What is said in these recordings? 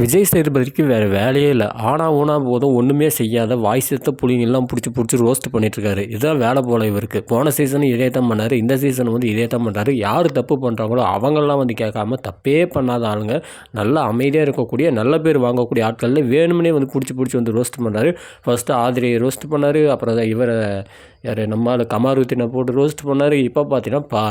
விஜய் சேதுபதிக்கு வேறு வேலையே இல்லை. ஆனால் ஊனா போதும் ஒன்றுமே செய்யாத வாய் செத்த புளிங்கெல்லாம் பிடிச்சி பிடிச்சி ரோஸ்ட் பண்ணிட்டுருக்காரு. இதுதான் வேலை போல இவருக்கு. போன சீசனும் இதே தான் பண்ணார். இந்த சீசன் வந்து இதே தான் பண்ணுறாரு யார் தப்பு பண்ணுறாங்களோ அவங்கெல்லாம் வந்து கேட்காம தப்பே பண்ணாத ஆளுங்க. நல்லா அமைதியாக இருக்கக்கூடிய நல்ல பேர் வாங்கக்கூடிய ஆட்களில் வேணும்னே வந்து பிடிச்சி பிடிச்சி வந்து ரோஸ்ட் பண்ணுறாரு ஃபஸ்ட்டு ஆதிரியை ரோஸ்ட் பண்ணார். அப்புறம் இவரை யார் நம்மளால் கமாருத்தினை போட்டு ரோஸ்ட் பண்ணார். இப்போ பார்த்தீங்கன்னா பா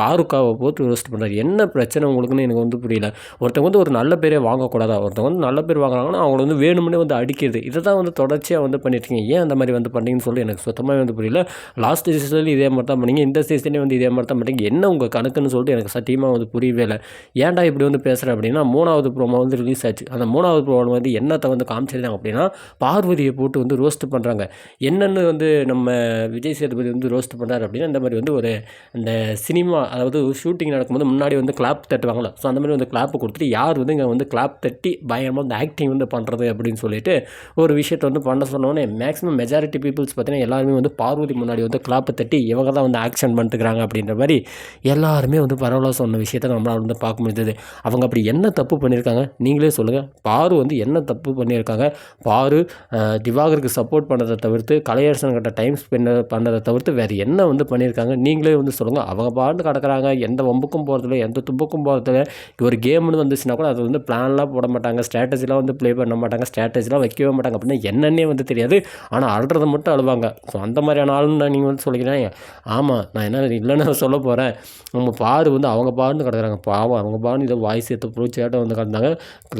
பாருக்காவை போட்டு ரோஸ்ட் பண்ணார். என்ன பிரச்சனை உங்களுக்குன்னு எனக்கு வந்து புரியல. ஒருத்தவங்க வந்து ஒரு நல்ல பேரே வாங்கக்கூடாதா? ஒருத்தவங்க வந்து நல்ல பேர் வாங்குறாங்கன்னா அவங்கள வந்து வேணும்னே வந்து அடிக்கிறது. இதை தான் வந்து தொடர்ச்சியாக வந்து பண்ணிட்டுருக்கீங்க. ஏன் அந்த மாதிரி வந்து பண்ணீங்கன்னு சொல்லி எனக்கு சுத்தமாக வந்து புரியல. லாஸ்ட் சீசன்லேயும் இதே மாதிரி தான் பண்ணீங்க. இந்த சீசன்லேயும் வந்து இதே மாதிரி தான் பண்ணீங்க. என்ன உங்கள் கணக்குன்னு சொல்லிட்டு எனக்கு சத்தியமாக வந்து புரியவே இல்லை. ஏன்டா இப்படி வந்து பேசுகிறேன் அப்படின்னா மூணாவது ப்ரோமோ வந்து ரிலீஸ் ஆச்சு. அந்த மூணாவது ப்ரோமோ வந்து என்னத்தை வந்து காமிச்சிருந்தாங்க அப்படின்னா பார்வதியை போட்டு வந்து ரோஸ்ட் பண்ணுறாங்க என்னென்னு வந்து நம்ம விஜய் சேதுபதி வந்து ரோஸ்ட் பண்ணுறாரு அப்படின்னா இந்த மாதிரி வந்து ஒரு இந்த சினிமா அதாவது ஷூட்டிங் நடக்கும்போது முன்னாடி வந்து கிளாப் தட்டுவாங்களா ஸோ அந்த மாதிரி வந்து கிளாப் கொடுத்துட்டு யார் வந்து இங்கே வந்து கிளாப் தட்டி பயங்கரமாக வந்து ஆக்டிங் வந்து பண்ணுறது அப்படின்னு சொல்லிட்டு ஒரு விஷயத்தை வந்து பண்ண சொன்னோன்னே மேக்ஸிமம் மெஜாரிட்டி பீப்புள்ஸ் பார்த்தீங்கன்னா எல்லாருமே வந்து பார்வதி முன்னாடி வந்து கிளாப்பை தட்டி இவங்க தான் வந்து ஆக்ஷன் பண்ணிட்டுக்கிறாங்க அப்படின்ற மாதிரி எல்லாருமே வந்து பரவாயில்ல சொன்ன விஷயத்தை நம்மளால் வந்து பார்க்க முடிஞ்சது. அவங்க அப்படி என்ன தப்பு பண்ணியிருக்காங்க நீங்களே சொல்லுங்கள் பாரு வந்து என்ன தப்பு பண்ணியிருக்காங்க பாரு திவாகருக்கு சப்போர்ட் பண்ணுறதை தவிர்த்து கலையரசன்கிட்ட டைம் ஸ்பெண்ட் பண்ணதை தவிர்த்து வேறு என்ன வந்து பண்ணியிருக்காங்க? நீங்களே வந்து சொல்லுங்கள் அவங்க பாட்டு கிடக்குறாங்க எந்த வம்புக்கும் போகிறதில்ல எந்த தும்புக்கும் போகிறதில்ல ஒரு கேம்னு வந்துச்சுன்னா கூட அது வந்து பிளான்லாம் போட மாட்டாங்க. ஸ்ட்ராட்டஜிலாம் வந்து ப்ளே பண்ண மாட்டாங்க. ஸ்ட்ராட்டஜிலாம் வைக்கவே மாட்டாங்க. அப்படின்னா என்னன்னே வந்து தெரியாது. ஆனால் அழுறதை மட்டும் அழுவாங்க. ஸோ அந்த மாதிரியான ஆளுன்னு நீங்கள் வந்து சொல்லிக்கிறேன். ஆமாம் நான் என்ன இல்லைன்னு சொல்ல போகிறேன் நம்ம பாரு வந்து அவங்க பாருன்னு கிடக்குறாங்க பாவம் அவங்க பாருன்னு இதை வாய்ஸ் ஏற்ற ப்ரூச்சியாட்டம் வந்து கிடந்தாங்க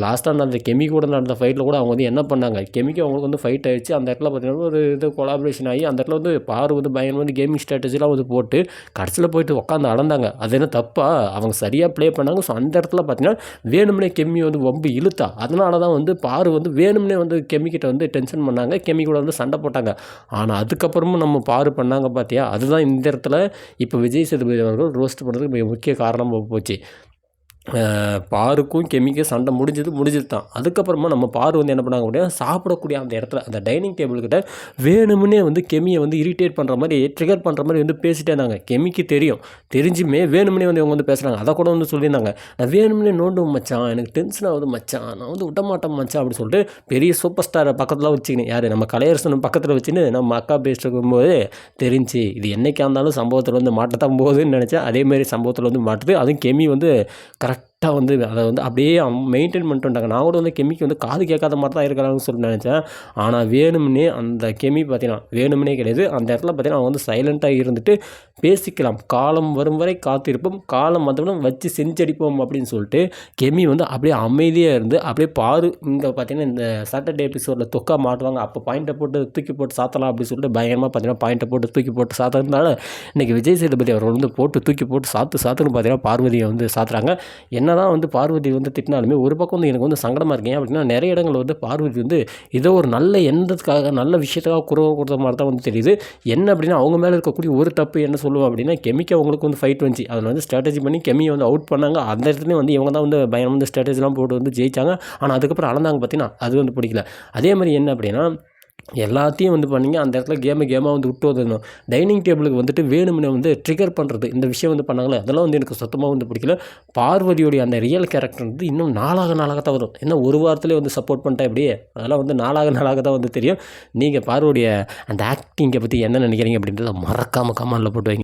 லாஸ்ட்டாக நடந்த கெமி கூட நடந்த ஃபைட்டில் கூட அவங்க வந்து என்ன பண்ணாங்க? கெமிக்கு அவங்களுக்கு வந்து ஃபைட் ஆயிடுச்சு. அந்த இடத்துல பார்த்தீங்கன்னா ஒரு இது கொலாபரேஷன் ஆகி அந்த இடத்துல வந்து பாரு வந்து பயங்கரமாக வந்து கேமிங் ஸ்ட்ராட்டஜிலாம் வந்து போட்டு கடைசியில் போயிட்டு உட்காந்து அளந்தாங்க அது என்ன தப்பா? அவங்க சரியாக ப்ளே பண்ணாங்க. ஸோ அந்த இடத்துல பார்த்தீங்கன்னா வேணும்னே கெம்மி வந்து ரொம்ப இழுத்தா. அதனால தான் வந்து பாரு வந்து வேணும்னே வந்து கெமிக்கிட்ட வந்து டென்ஷன் பண்ணாங்க. கெமி கூட வந்து சண்டை போட்டாங்க. ஆனால் அதுக்கப்புறமும் நம்ம பாரு பண்ணாங்க பார்த்தியா அதுதான் இந்த இடத்துல இப்போ விஜய் சேதுபதி அவர்கள் ரோஸ்ட் பண்ணுறதுக்கு மிக முக்கிய காரணமாக போச்சு. பாருக்கும் கெமிக்கும் சண்டை முடிஞ்சது முடிஞ்சது தான் அதுக்கப்புறமா நம்ம பாரு வந்து என்ன பண்ணாங்க அப்படின்னா சாப்பிடக்கூடிய அந்த இடத்துல அந்த டைனிங் டேபிள்கிட்ட வேணும்னே வந்து கெமியை வந்து இரிட்டேட் பண்ணுற மாதிரி ட்ரிகர் பண்ணுற மாதிரி வந்து பேசிட்டே இருந்தாங்க. கெமிக்கு தெரியும். தெரிஞ்சுமே வேணும்னே வந்து இவங்க வந்து பேசுகிறாங்க அதை கூட வந்து சொல்லியிருந்தாங்க. நான் வேணும்னே நோண்டும் மச்சான் எனக்கு டென்ஷன் ஆகுது மச்சான். நான் வந்து விடமாட்டேன் மச்சான் அப்படின்னு சொல்லிட்டு பெரிய சூப்பர் ஸ்டாரை பக்கத்தில் வச்சுக்கினேன். யார்? நம்ம கலையரசன் பக்கத்தில் வச்சுன்னு நம்ம அக்கா பேசிட்டு இருக்கும்போது தெரிஞ்சு இது என்றைக்கா இருந்தாலும் சம்பவத்தில் வந்து மாட்டத்தான் போகுதுன்னு நினச்சேன். அதேமாரி சம்பவத்தில் வந்து மாட்டுது. அதுவும் கெமி வந்து கரெக்ட் கரெக்டாக வந்து அதை வந்து அப்படியே மெயின்டைன் பண்ணிட்டு வந்தாங்க. நான் கூட வந்து கெமிக்கு வந்து காது கேட்காத மாதிரி தான் இருக்கிறாங்கன்னு சொல்லி நினச்சேன். ஆனால் வேணும்னே அந்த கெமி பார்த்தீங்கன்னா வேணும்னே கிடையாது. அந்த இடத்துல பார்த்தீங்கன்னா அவங்க வந்து சைலண்ட்டாக இருந்துட்டு பேசிக்கலாம். காலம் வரும் வரை காத்திருப்போம். காலம் வந்தவனும் வச்சு செஞ்சடிப்போம் அப்படின்னு சொல்லிட்டு கெமி வந்து அப்படியே அமைதியாக இருந்து அப்படியே பாரு இங்கே பார்த்தீங்கன்னா இந்த சாட்டர்டே எபிசோடில் தொக்கா மாட்டுவாங்க. அப்போ பாயிண்ட்டை போட்டு தூக்கி போட்டு சாத்தலாம் அப்படின்னு சொல்லிட்டு பயங்கரமாக பார்த்தீங்கன்னா பாயிண்ட்டை போட்டு தூக்கி போட்டு சாத்துறதுனால இன்றைக்கி விஜய் சேதுபதி அவர் வந்து போட்டு தூக்கி போட்டு சாத்து சாத்துன்னு பார்த்தீங்கன்னா பார்வதியை வந்து சாத்துறாங்க. என்ன தான் வந்து பார்வதி வந்து திட்டினாலுமே ஒரு பக்கம் வந்து எனக்கு வந்து சங்கடமாக இருக்கேன் அப்படின்னா நிறைய இடங்கள் வந்து பார்வதி வந்து ஏதோ ஒரு நல்ல எண்ணத்துக்காக நல்ல விஷயத்துக்காக குறவை கொடுத்த மாதிரி தான் வந்து தெரியுது. என்ன அப்படின்னா அவங்க மேலே இருக்கக்கூடிய ஒரு தப்பு என்ன சொல்லுவோம் அப்படின்னா கெமிக்கை அவங்களுக்கு வந்து ஃபைட் வந்துச்சு. அதில் வந்து ஸ்ட்ராட்டஜி பண்ணி கெமியை வந்து அவுட் பண்ணாங்க. அந்த இடத்துலையும் வந்து இவங்க தான் வந்து பயம் வந்து ஸ்ட்ராட்டஜிலாம் போட்டு வந்து ஜெயிச்சாங்க. ஆனால் அதுக்கப்புறம் அளந்தாங்க பார்த்தீங்கன்னா அது வந்து பிடிக்கல. அதே மாதிரி என்ன அப்படின்னா எல்லாத்தையும் வந்து பண்ணிங்க. அந்த இடத்துல கேமை கேமாக வந்து விட்டு வந்துடணும் டைனிங் டேபிளுக்கு வந்துட்டு வேணும்னு வந்து ட்ரிகர் பண்ணுறது இந்த விஷயம் வந்து பண்ணாங்களே அதெல்லாம் வந்து எனக்கு சுத்தமாக வந்து பிடிக்கல. பார்வதியோடைய அந்த ரியல் கேரக்டர் வந்து இன்னும் நாளாக நாளாக தான் வரும். என்ன ஒரு வாரத்துலேயே வந்து சப்போர்ட் பண்ணிட்டேன் அப்படியே அதெல்லாம் வந்து நாளாக நாளாக தான் வந்து தெரியும். நீங்கள் பார்வதிய அந்த ஆக்டிங்கை பற்றி என்ன நினைக்கிறீங்க அப்படின்றத மறக்காமல் கமெண்டில் போட்டு வைங்க.